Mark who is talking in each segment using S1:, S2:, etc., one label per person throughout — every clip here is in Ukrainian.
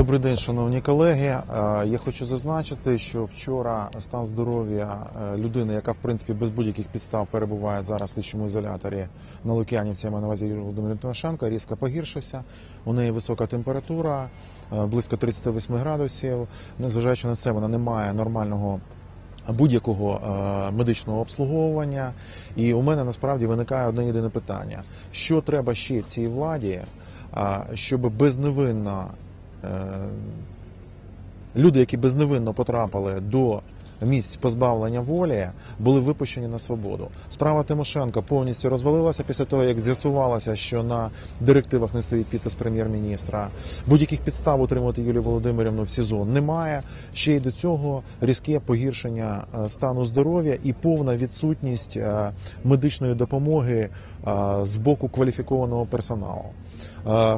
S1: Добрий день, шановні колеги. Е, Я хочу зазначити, що вчора стан здоров'я е, людини, яка в принципі без будь-яких підстав перебуває зараз в слідчому ізоляторі на Лук'янівці, я маю на увазі Володимира Тимошенко, різко погіршився. У неї висока температура, е, близько 38 градусів. Незважаючи на це, вона не має нормального будь-якого медичного обслуговування. І у мене насправді виникає одне єдине питання: що треба ще цій владі, щоб безневинно люди, які безневинно потрапили до місць позбавлення волі, були випущені на свободу. Справа Тимошенко повністю розвалилася після того, як з'ясувалося, що на директивах не стоїть підпис прем'єр-міністра. Будь-яких підстав утримувати Юлію Володимирівну в СІЗО немає. Ще й до цього різке погіршення е, стану здоров'я і повна відсутність е, медичної допомоги е, з боку кваліфікованого персоналу.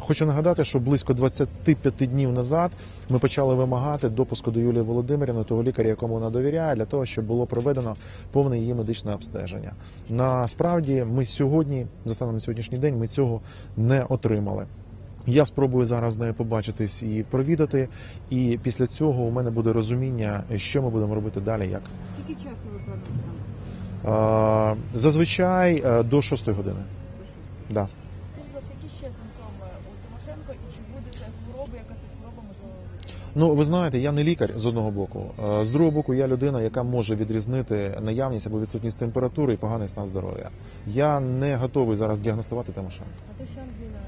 S1: Хочу нагадати, що близько 25 днів назад ми почали вимагати допуску до Юлії Володимирівни, того лікаря, якому вона довіряє, для того, щоб було проведено повне її медичне обстеження. Насправді, ми сьогодні, за станом на сьогоднішній день, ми цього не отримали. Я спробую зараз з нею побачитись і провідати. І після цього у мене буде розуміння, що ми будемо робити далі. Як
S2: Скільки часу ви плануєте там?
S1: Зазвичай е, до 6 години.
S2: До шостої?
S1: Да.
S3: Ще симптоми у Тимошенко і чи буде це хвороба, яка це хвороба можливо?
S1: Ну, ви знаєте, я не лікар з одного боку. Е, З другого боку, я людина, яка може відрізнити наявність або відсутність температури і поганий стан здоров'я. Я не готовий зараз діагностувати Тимошенко.
S3: А то що Ангіна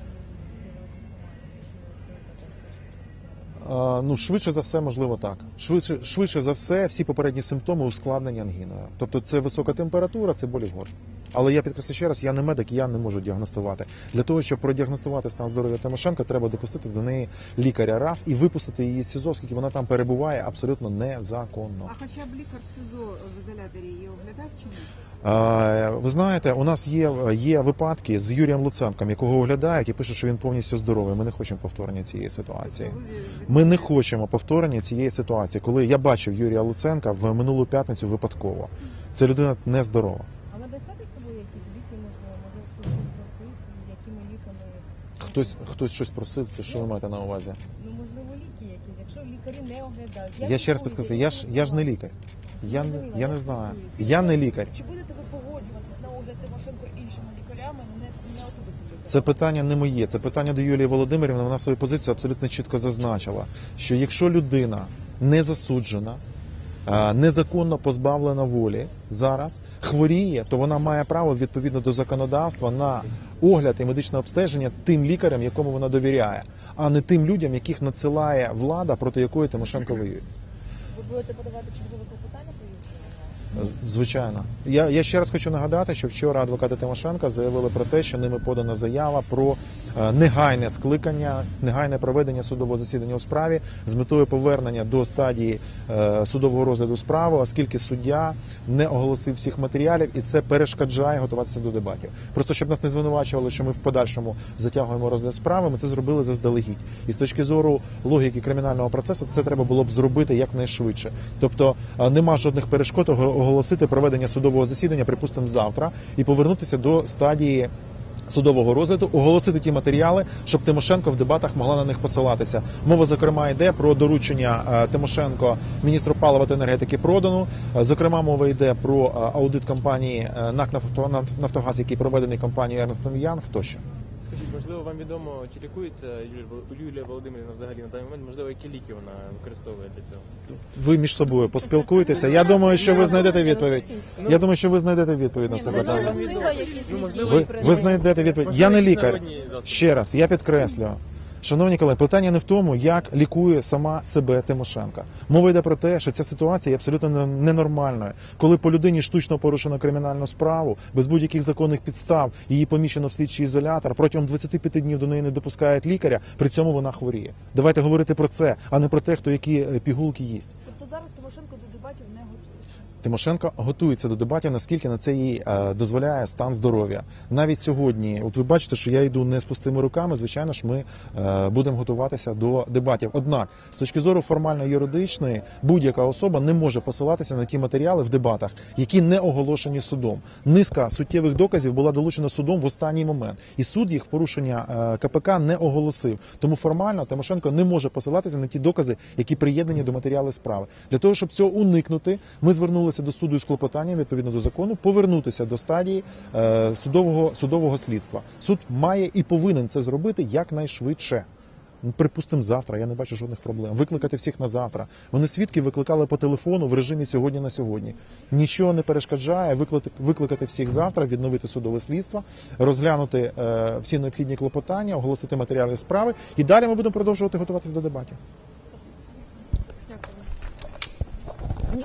S1: Е, Ну, швидше за все, можливо, так. Швидше, швидше за все, всі попередні симптоми ускладнені ангіною. Тобто це висока температура, це болі в горлі. Але я підкреслю ще раз, я не медик, я не можу діагностувати. Для того, щоб продіагностувати стан здоров'я Тимошенко, треба допустити до неї лікаря раз і випустити її з СІЗО, оскільки вона там перебуває абсолютно незаконно.
S2: А хоча б лікар в СИЗО в ізоляторі її оглядав чи ні?
S1: Ви знаєте, у нас є, є випадки з Юрієм Луценком, якого оглядають і пишуть, що він повністю здоровий. Ми не хочемо повторення цієї ситуації.
S2: Тобто
S1: Ми не хочемо повторення цієї ситуації, коли я бачив Юрія Луценка в минулу п'ятницю випадково. Це людина нездорова.
S3: А ви дасте з собою якісь ліки, можливо, може хтось щось просив, якими ліками?
S1: Хтось хтось щось просив. Це що ви маєте на увазі?
S3: Ну, можливо, ліки якісь, якщо лікарі не оглядають.
S1: Я ще раз підкреслю, я ж я ж не лікар. Я не я не знаю. Я не лікар.
S3: Чи будете ви погоджуватись на огляд Тимошенко іншими лікарями, не, не особисто вже?
S1: Це питання не моє, це питання до Юлії Володимирівни. Вона свою позицію абсолютно чітко зазначила, що якщо людина не засуджена, незаконно позбавлена волі зараз хворіє, то вона має право відповідно до законодавства на огляд і медичне обстеження тим лікарям, якому вона довіряє, а не тим людям, яких надсилає влада, проти якої Тимошенко воює.
S3: Ви будете подавати чергове клопотання
S1: про Звичайно, я, я ще раз хочу нагадати, що вчора адвокати Тимошенка заявили про те, що ними подана заява про е, негайне скликання, негайне проведення судового засідання у справі з метою повернення до стадії е, судового розгляду справи, оскільки суддя не оголосив всіх матеріалів, і це перешкоджає готуватися до дебатів. Просто щоб нас не звинувачували, що ми в подальшому затягуємо розгляд справи. Ми це зробили заздалегідь. І з точки зору логіки кримінального процесу, це треба було б зробити якнайшвидше. Тобто е, нема жодних перешкод оголосити проведення судового засідання, припустимо, завтра, і повернутися до стадії. Судового розгляду оголосити ті матеріали, щоб Тимошенко в дебатах могла на них посилатися. Мова зокрема йде про доручення е, Тимошенко міністру палива та енергетики продану. Е, Зокрема, мова йде про е, аудит компанії НАК «Нафто- Нафтогаз, який проведений компанією Young. Тощо
S4: Скажіть, можливо, вам відомо, чи лікується Юлія Володимирівна взагалі на даний момент? Можливо, які ліки вона використовує для цього?
S1: ви між собою поспілкуєтеся. Я думаю, що ви знайдете відповідь. Я думаю, що ви знайдете відповідь на це питання.
S3: якісь
S4: Ну,
S3: ліки.
S4: можливо,
S1: Ви, ви знайдете відповідь. Я не лікар. Ще раз, я підкреслю. Шановні колеги, питання не в тому, як лікує сама себе Тимошенка. Мова йде про те, що ця ситуація є абсолютно ненормальною. Коли по людині штучно порушено кримінальну справу, без будь-яких законних підстав її поміщено в слідчий ізолятор, протягом 25 днів до неї не допускають лікаря, при цьому вона хворіє. Давайте говорити про це, а не про те, хто які е, пігулки їсть.
S3: Тобто зараз Тимошенко до дебатів не готується.
S1: Тимошенко готується до дебатів, наскільки на це їй е, дозволяє стан здоров'я. Навіть сьогодні, от ви бачите, що я йду не з пустими руками. Звичайно ж, ми е, будемо готуватися до дебатів. Однак, з точки зору формально-юридичної, будь-яка особа не може посилатися на ті матеріали в дебатах, які не оголошені судом. Низка суттєвих доказів була долучена судом в останній момент, і суд їх в порушення е, КПК не оголосив. Тому формально Тимошенко не може посилатися на ті докази, які приєднані до матеріалу справи. Для того щоб цього уникнути, ми звернулися до суду з клопотанням відповідно до закону повернутися до стадії е, судового судового слідства. Суд має і повинен це зробити якнайшвидше. Ну, Припустимо, завтра, я не бачу жодних проблем. Викликати всіх на завтра. Вони свідки викликали по телефону в режимі сьогодні на сьогодні. Нічого не перешкоджає викликати, викликати всіх завтра, відновити судове слідство, розглянути е, всі необхідні клопотання, оголосити матеріали справи. І далі ми будемо продовжувати готуватися до дебатів.
S2: Дякую.